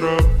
ท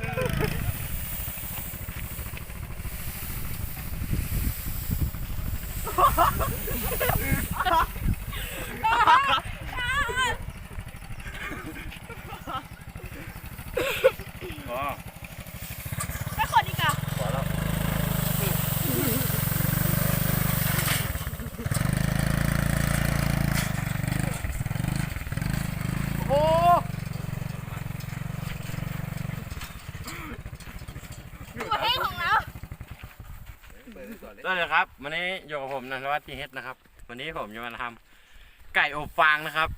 สวัสดีครับวันนี้อยู่กับผมนันทวัฒน์ทีเฮดนะครับ วันนี้ผมจะมาทำไก่อบฟางนะครับ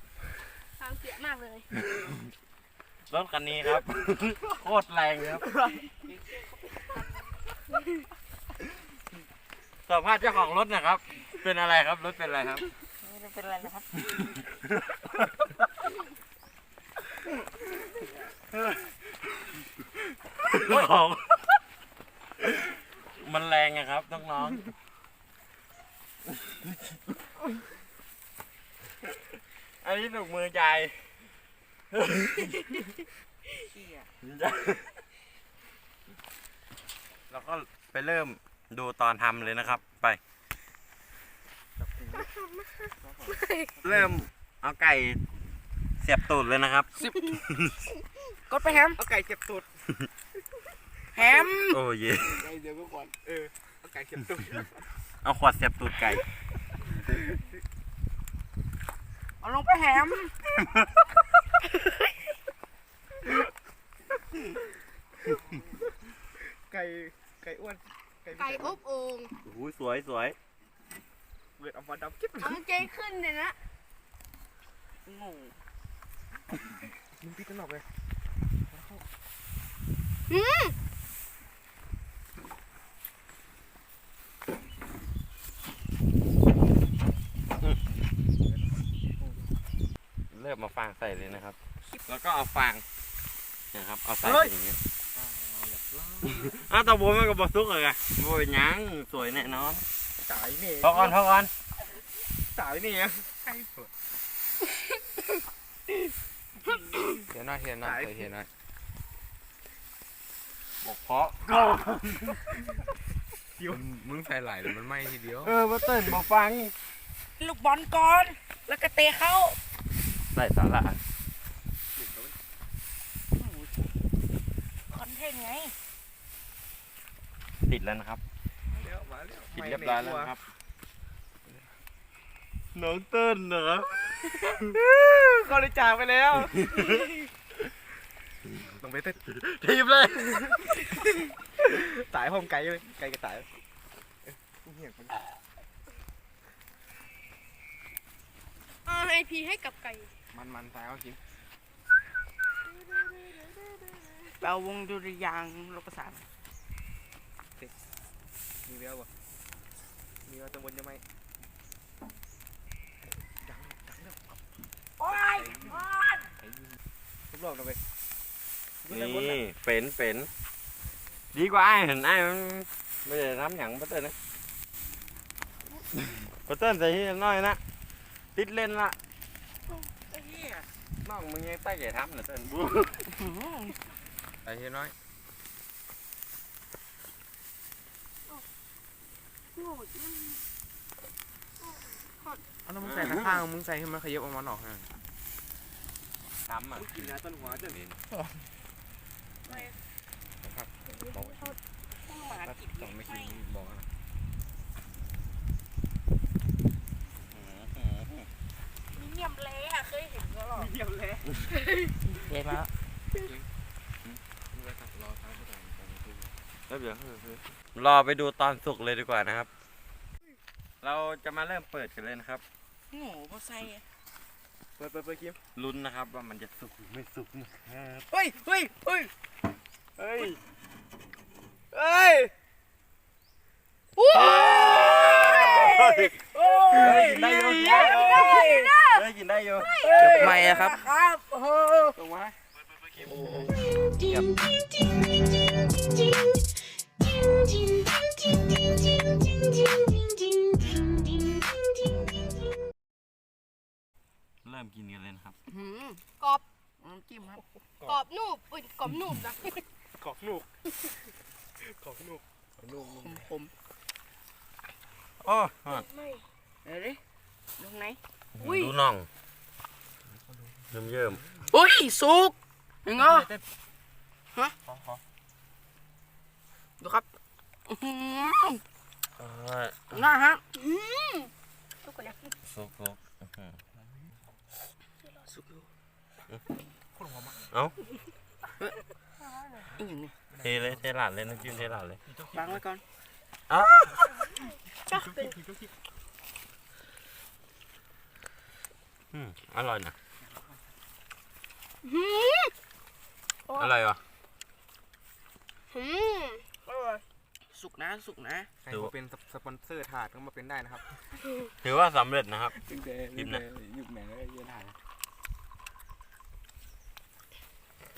ทางเสียมากเลยรถคันนี้ครับ โคตรแรงครับสัมภาษณ์เจ้าของรถนะครับ เป็นอะไรครับรถเป็นอะไรครับไม่เป็นไรนะครับของ มันแรงอะครับน้อง ๆอันนี้ถูกมือใจแล้วก็ไปเริ่มดูตอนทำเลยนะครับ ไป เริ่มเอาไก่เสียบตูดเลยนะครับ กดไปแฮมเอาไก่เก็บตุดแฮมโอ้เยไก่เดียวก็ก่อน เออ เอาไก่เก็บตุด เอาขวดเสียบตูดไก่ เอาลงไปแฮมไก่ไก่อ้วนไก่ไก่อบโอ่งโอ้โหสวยสวยเวทออกมาดำกิ๊บเอาเจขึ้นเลยนะงงมึงปิดกันหรอกเลยอืม เริ่มมาฟางใส่เลยนะครับ แล้วก็เอาฟางนะครับเอาใส่อย่างเงี้ยอ้าวตะบัวมันก็บอสุกเลยไงบัวเป็นหยังสวยแน่นอนสายนี่พอก่อนพอก่อนสายนี่อะเทียนหน้าเทียนหน้าใส่เทียนหน้าบอกเพราะมึงมึงใส่หลายเลยมันไหม้ทีเดียว เออมาเต้นมาฟัง ลูกบอลก่อน แล้วก็เตะเข้า ใส่สาระคอนเทนต์ไง ติดแล้วนะครับเดี๋ยวมาแล้วติดเรียบร้อยแล้วนะครับ น้องเต้นนะครับเขาได้จากไปแล้วต้องไปเต้นทีบเลยสายพร้อมไก่เลย ไก่กับสายเอ้ยกูเหี้ยมันเอาไอพีให้กับไก่ มันมันใส่เอากินแปลวงดุริยางค์โลกประสานมีแววป่ะมีแววตะวันจะไหมดังดังแล้วโอ้ยทุบรอบเราไปนี่เป็นเป็นดีกว่าไอ้เห็นไอ้มันไม่ได้ทำอย่างพัตเตอร์นะพัตเตอร์ใส่ที่น้อยนะติดเล่นละไอ้เหี้ย น้องมึงยังใต้ใหญ่ทำนะเต้นบูอื้อหือใส่เทียนน้อยโง่ดมันเอาแล้วมึงใส่ข้างๆมึงใส่ให้มันขยับออกมาหนอกฮะทำอะกินนะต้นหัวต้นหมากินต้องไม่กินบอกนะ มีเนียมเละอะเคยเห็นก็หรอ เยี่ยมเลยเจ๊มามึงไปตัดรอท้ายก็ได้ตอนนี้คือเอแล้วเดี๋ยวรอไปดูตอนสุกเลยดีกว่านะครับ เราจะมาเริ่มเปิดกันเลยนะครับโง่พอใส่เปิดเปิดเปิดคิมลุ้นนะครับว่ามันจะสุกหรือไม่สุกนะครับ เฮ้ยเฮ้ยเฮ้ยเฮ้ย ขอกนุก ขอกนุกขอกนุกผมผมโอ้ฮอดไม่เดี๋ยวดิตรงไหนดูน่องเยิ้มเยิ้มอุ้ยสุกยังไงฮะขอขอดูครับอื้อหือๆเอ้ยน่าฮะอืมทุกคนนะสุกสุกอื้อหื อสุกอยู่คนหัวมาเอ้าอีกอย่างนี้เทเลยเทหลาดเลยน้ำจิ้มเทหลาดเลยวางไว้ก่อนอืมอร่อยนะอืมอร่อยวะอืมสุกนะสุกนะใครมาเป็นสปอนเซอร์ถาดก็มาเป็นได้นะครับ ถือว่าสำเร็จนะครับตั้งแต่กินนะยุคไหนก็เยอะถ่าย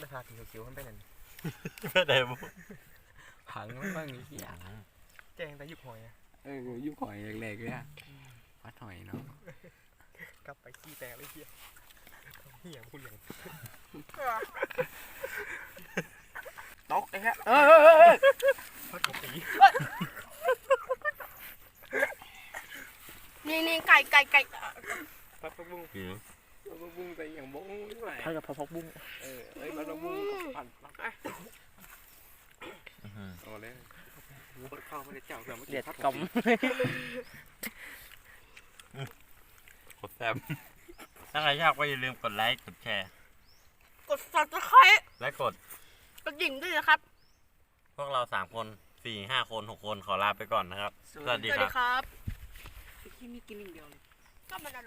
ราคาถึงคิวๆขึ้นไปนั่ นไม่ได้บุผังมันบ้างนี่เหี้ยแจ้งแต่ยุบหอยอะเออยุคหอยแรกๆเลยอะพัดหอยเนาะกลับไปขี้แตกเลยเฮียเฮียพูดอย่างตกเลยฮะเออเออเออพัดกบปีนี่นี่ไก่ไก่ไก่พัดกระบุ้ง หิวพัดบุ้งใส่อย่างบ้งด้วยพัดกับพัดพักบุ้งเออเอ้ยพัดบุ้งกับผัดผัดอะอื้อหือโอ้เลยพัดเข้าไม่ได้เจ้าเผื่อมากิเด็นดพัดกลมกดแซมถ้าใครชอบก็อย่าลืมกดไลค์ กดแชร์ กด subscribe และกดกระดิ่งด้วยนะครับ พวกเราสามคนสี่ห้าคนหกคนขอลาไปก่อนนะครับ สวัสดีสวัสครัดีบ ครับ ที่มีกินอย่างเดียวเลย ก็มันอร่อย